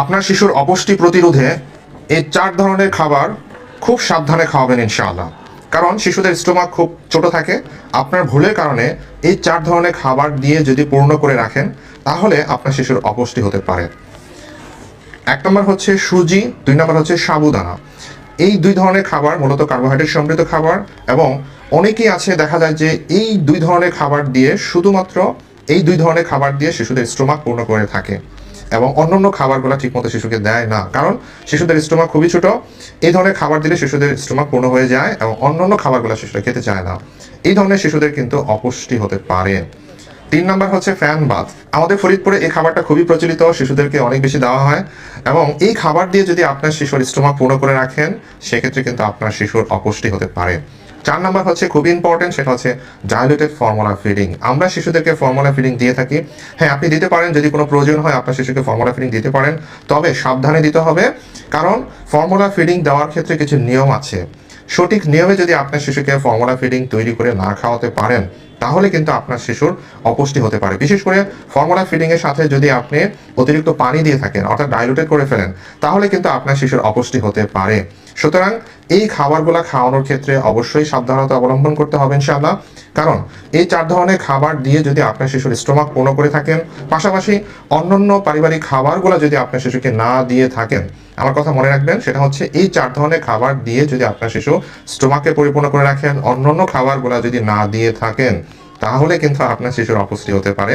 আপনার শিশুর অপুষ্টি প্রতিরোধে এই চার ধরনের খাবার খুব সাবধানে খাওয়াবেন ইনশাআল্লাহ। কারণ শিশুদের স্টোমাক খুব ছোট থাকে। আপনার ভুলের কারণে এই চার ধরনের খাবার দিয়ে যদি পূর্ণ করে রাখেন, তাহলে আপনার শিশুর অপুষ্টি হতে পারে। এক নম্বর হচ্ছে সুজি, দুই নম্বর হচ্ছে সাবুদানা। এই দুই ধরনের খাবার মূলত কার্বোহাইড্রেট সমৃদ্ধ খাবার এবং অনেকেই আছে, দেখা যায় যে এই দুই ধরনের খাবার দিয়ে শুধুমাত্র এই দুই ধরনের খাবার দিয়ে শিশুদের স্টোমাক পূর্ণ করে থাকে। এবং অন্যান্য খাবারগুলো ঠিকমতো শিশুকে দেয় না। কারণ শিশুদের স্টোমাক খুবই ছোট, এই ধরনের খাবার দিলে শিশুদের স্টোমাক পূর্ণ হয়ে যায় এবং অন্যান্য খাবারগুলো শিশুরা খেতে চায় না। এই ধরনের শিশুদের কিন্তু অপুষ্টি হতে পারে। তিন নম্বর হচ্ছে ফ্যান বাথ আমাদের ফরিদপুরে এই খাবারটা খুবই প্রচলিত, শিশুদেরকে অনেক বেশি দেওয়া হয়। এবং এই খাবার দিয়ে যদি আপনার শিশুর স্টোমাক পূর্ণ করে রাখেন, সেক্ষেত্রে কিন্তু আপনার শিশুর অপুষ্টি হতে পারে। চার নম্বর হচ্ছে খুবই ইম্পর্টেন্ট সেটা হচ্ছে ডাইলুটেড ফর্মুলা ফিডিং আমরা শিশুদেরকে ফর্মুলা ফিডিং দিয়ে থাকি। হ্যাঁ আপনি দিতে পারেন, যদি কোনো প্রয়োজন হয়, আপনার শিশুকে ফর্মুলা ফিডিং দিতে পারেন। তবে সাবধানে দিতে হবে, কারণ ফর্মুলা ফিডিং দেওয়ার ক্ষেত্রে কিছু নিয়ম আছে। সঠিক নিয়মে যদি আপনার শিশুকে ফর্মুলা ফিডিং তৈরি করে না খাওয়াতে পারেন তাহলে কিন্তু আপনার শিশুর অপুষ্টি হতে পারে। বিশেষ করে ফর্মুলা ফিডিং এর সাথে যদি আপনি অতিরিক্ত পানি দিয়ে থাকেন, অর্থাৎ ডাইলুটেড করে ফেলেন, তাহলে কিন্তু আপনার শিশুর অপুষ্টি হতে পারে। সুতরাং এই খাবারগুলো খাওয়ানোর ক্ষেত্রে অবশ্যই সাবধানতা অবলম্বন করতে হবে ইনশাআল্লাহ। কারণ এই চার ধরনের খাবার দিয়ে যদি আপনার শিশুর স্টোমাক পূর্ণ করে থাকেন, পাশাপাশি অন্যান্য পারিবারিক খাবারগুলো যদি আপনার শিশুকে না দিয়ে থাকেন, আমার কথা মনে রাখবেন, সেটা হচ্ছে এই চার ধরনের খাবার দিয়ে যদি আপনার শিশু স্টোমাকে পরিপূর্ণ করে রাখেন, অন্যান্য খাবারগুলো যদি না দিয়ে থাকেন তাহলে কিন্তু আপনার শিশুর অপুষ্টি হতে পারে।